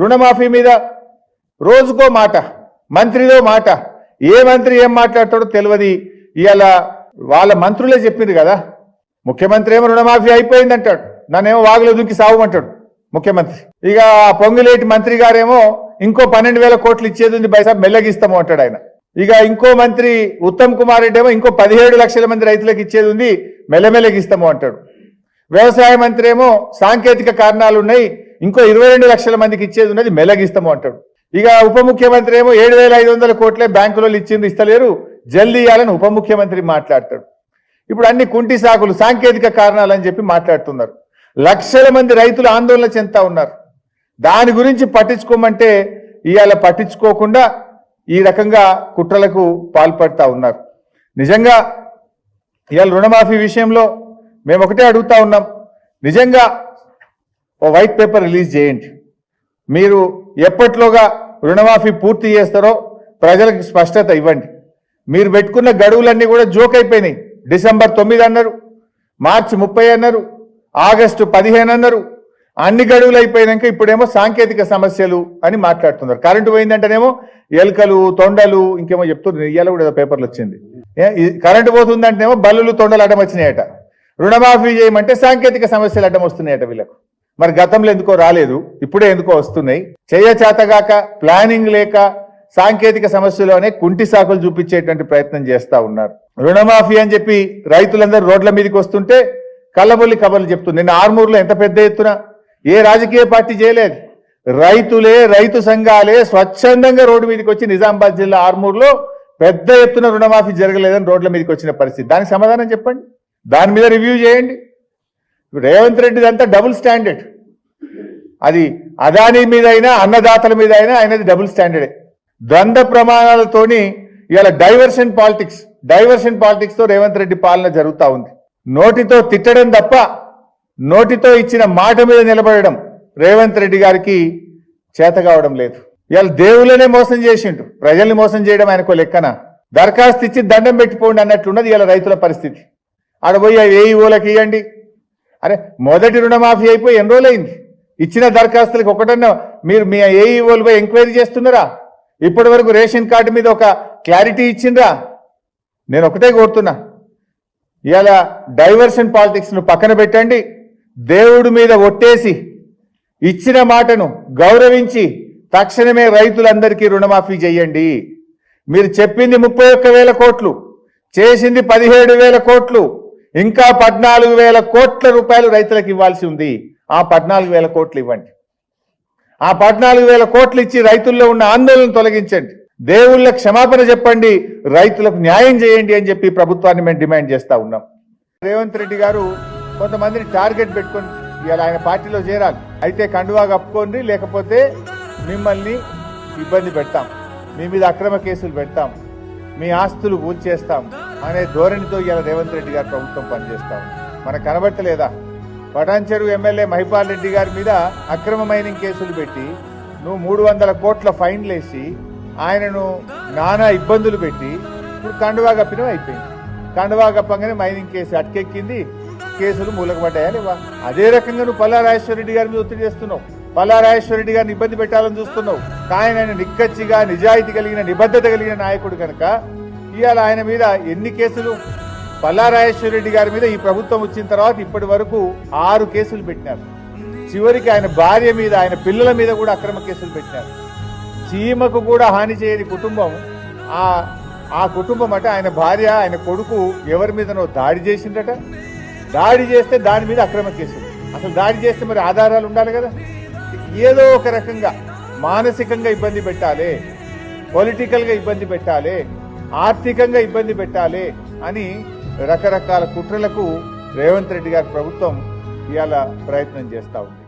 రుణమాఫీ మీద రోజుకో మాట మంత్రిదో మాట ఏ మంత్రి ఏం మాట్లాడతాడో తెలియదు. ఇవాళ వాళ్ళ మంత్రులే చెప్పింది కదా ముఖ్యమంత్రి ఏమో రుణమాఫీ అయిపోయింది అంటాడు నన్నేమో వాగులో దుంకి సావమంటాడు ముఖ్యమంత్రి. ఇక పొంగులేటి మంత్రి గారేమో ఇంకో పన్నెండు వేల కోట్లు ఇచ్చేది ఉంది బైసా మెల్లగిస్తాము అంటాడు ఆయన. ఇక ఇంకో మంత్రి ఉత్తమ్ కుమార్ రెడ్డి ఏమో ఇంకో పదిహేడు లక్షల మంది రైతులకు ఇచ్చేది ఉంది మెల్లమెల్లగిస్తాము అంటాడు. వ్యవసాయ మంత్రి ఏమో సాంకేతిక కారణాలు ఉన్నాయి ఇంకో ఇరవై రెండు లక్షల మందికి ఇచ్చేది ఉన్నది మెలగిస్తాము అంటాడు. ఇక ఉప ముఖ్యమంత్రి ఏమో ఏడు వేల ఐదు వందల కోట్లే బ్యాంకులో ఇచ్చింది ఇస్తలేరు జల్దీ ఇవ్వాలని ఉప ముఖ్యమంత్రి మాట్లాడతాడు. ఇప్పుడు అన్ని కుంటి సాకులు సాంకేతిక కారణాలు అని చెప్పి మాట్లాడుతున్నారు. లక్షల మంది రైతులు ఆందోళన చెందుతా ఉన్నారు. దాని గురించి పట్టించుకోమంటే ఇవాళ పట్టించుకోకుండా ఈ రకంగా కుట్రలకు పాల్పడతా ఉన్నారు. నిజంగా ఇవాళ రుణమాఫీ విషయంలో మేము ఒకటే అడుగుతా ఉన్నాం. నిజంగా ఓ వైట్ పేపర్ రిలీజ్ చేయండి. మీరు ఎప్పట్లోగా రుణమాఫీ పూర్తి చేస్తారో ప్రజలకు స్పష్టత ఇవ్వండి. మీరు పెట్టుకున్న గడువులన్నీ కూడా జోక్ అయిపోయినాయి. డిసెంబర్ తొమ్మిది అన్నారు మార్చి ముప్పై అన్నారు ఆగస్టు పదిహేను అన్నారు. అన్ని గడువులు అయిపోయినాక ఇప్పుడేమో సాంకేతిక సమస్యలు అని మాట్లాడుతున్నారు. కరెంటు పోయిందంటేనేమో ఎలుకలు తొండలు ఇంకేమో చెప్తున్నారు. ఇయ్యాల కూడా ఏదో పేపర్లు వచ్చింది. ఏ, కరెంటు పోతుందంటేనేమో బల్లులు తొండలు అడ్డం వచ్చినాయట. రుణమాఫీ చేయమంటే సాంకేతిక సమస్యలు అడ్డం వస్తున్నాయట వీళ్ళకు. మరి గతంలో ఎందుకో రాలేదు ఇప్పుడే ఎందుకో వస్తున్నాయి. చేయచేతగాక ప్లానింగ్ లేక సాంకేతిక సమస్యలోనే కుంటి సాకులు చూపించేటువంటి ప్రయత్నం చేస్తా ఉన్నారు. రుణమాఫీ అని చెప్పి రైతులందరూ రోడ్ల మీదకి వస్తుంటే కళ్ళబొల్లి కబర్లు చెప్తుంది. నిన్న ఆర్మూర్లో ఎంత పెద్ద ఎత్తున ఏ రాజకీయ పార్టీ చేయలేదు. రైతులే రైతు సంఘాలే స్వచ్ఛందంగా రోడ్డు మీదకి వచ్చి నిజామాబాద్ జిల్లా ఆర్మూర్లో పెద్ద ఎత్తున రుణమాఫీ జరగలేదని రోడ్ల మీదకి వచ్చిన పరిస్థితి. దానికి సమాధానం చెప్పండి. దాని మీద రివ్యూ చేయండి. రేవంత్ రెడ్డిది అంతా డబుల్ స్టాండర్డ్. అది అదానీ మీద అయినా అన్నదాతల మీద అయినా ఆయనది డబుల్ స్టాండర్డే. ద్వంద్వ ప్రమాణాలతోని ఇవాళ డైవర్షన్ పాలిటిక్స్ డైవర్షన్ పాలిటిక్స్తో రేవంత్ రెడ్డి పాలన జరుగుతూ ఉంది. నోటితో తిట్టడం తప్ప నోటితో ఇచ్చిన మాట మీద నిలబడడం రేవంత్ రెడ్డి గారికి చేత కావడం లేదు. ఇవాళ దేవుళ్ళనే మోసం చేసిండు ప్రజల్ని మోసం చేయడం ఆయనకు లెక్కన. దరఖాస్తు ఇచ్చి దండం పెట్టిపోండి అన్నట్లున్నది ఇలా రైతుల పరిస్థితి. ఆడ పోయి ఆ ఏఈ ఇవ్వండి అరే మొదటి రుణమాఫీ అయిపోయి ఎన్ని రోజులైంది? ఇచ్చిన దరఖాస్తులకు ఒకటన్నా మీరు మీ ఏఈఓలపై ఎంక్వైరీ చేస్తున్నారా? ఇప్పటి వరకు రేషన్ కార్డు మీద ఒక క్లారిటీ ఇచ్చిండ్రా? నేను ఒకటే కోరుతున్నా. ఇవాళ డైవర్షన్ పాలిటిక్స్ను పక్కన పెట్టండి. దేవుడి మీద ఒట్టేసి ఇచ్చిన మాటను గౌరవించి తక్షణమే రైతులందరికీ రుణమాఫీ చేయండి. మీరు చెప్పింది ముప్పై ఒక్క వేల కోట్లు చేసింది పదిహేడు వేల కోట్లు ఇంకా పద్నాలుగు వేల కోట్ల రూపాయలు రైతులకు ఇవ్వాల్సి ఉంది. ఆ పద్నాలుగు వేల కోట్లు ఇవ్వండి. ఆ పద్నాలుగు వేల కోట్లు ఇచ్చి రైతుల్లో ఉన్న ఆందోళన తొలగించండి. దేవుళ్ళ క్షమాపణ చెప్పండి. రైతులకు న్యాయం చేయండి అని చెప్పి ప్రభుత్వాన్ని మేము డిమాండ్ చేస్తా ఉన్నాం. రేవంత్ రెడ్డి గారు కొంతమందిని టార్గెట్ పెట్టుకొని ఇవాళ ఆయన పార్టీలో చేరాలి. అయితే కండువా కప్పుకోండి లేకపోతే మిమ్మల్ని ఇబ్బంది పెడతాం. మీ మీద అక్రమ కేసులు పెడతాం. మీ ఆస్తులు కూల్చేస్తాం అనే ధోరణితో ఇలా రేవంత్ రెడ్డి గారు ప్రభుత్వం పనిచేస్తాం. మనకు కనబడతలేదా? పటాన్చెరు ఎమ్మెల్యే మహిపాల్ రెడ్డి గారి మీద అక్రమ మైనింగ్ కేసులు పెట్టి నువ్వు మూడు వందల కోట్ల ఫైన్లు వేసి ఆయనను నానా ఇబ్బందులు పెట్టి ఇప్పుడు కండువా కప్పినం అయిపోయింది. కండువా గప్పంగానే మైనింగ్ కేసు అటకెక్కింది కేసులు మూలకపడ్డాయా లేవా? అదే రకంగా నువ్వు పల్లా రెడ్డి గారి మీద ఒత్తిడి చేస్తున్నావు. పల్లా రెడ్డి గారిని ఇబ్బంది పెట్టాలని చూస్తున్నావు. కానీ ఆయన నిక్కచ్చిగా నిజాయితీ కలిగిన నిబద్ధత కలిగిన నాయకుడు కనుక ఇవాళ ఆయన మీద ఎన్ని కేసులు? పల్లా రెడ్డి గారి మీద ఈ ప్రభుత్వం వచ్చిన తర్వాత ఇప్పటి వరకు ఆరు కేసులు పెట్టినారు. చివరికి ఆయన భార్య మీద ఆయన పిల్లల మీద కూడా అక్రమ కేసులు పెట్టినారు. చీమకు కూడా హాని చేయని కుటుంబం ఆ ఆ కుటుంబం అంటే ఆయన భార్య ఆయన కొడుకు ఎవరి మీదనో దాడి చేసిండట. దాడి చేస్తే దాని మీద అక్రమ కేసులు. అసలు దాడి చేస్తే మరి ఆధారాలు ఉండాలి కదా? ఏదో ఒక రకంగా మానసికంగా ఇబ్బంది పెట్టాలి పొలిటికల్గా ఇబ్బంది పెట్టాలి ఆర్థికంగా ఇబ్బంది పెట్టాలి అని రకరకాల కుట్రలకు రేవంత్ రెడ్డి గారి ప్రభుత్వం ఇవాళ ప్రయత్నం చేస్తా ఉంది.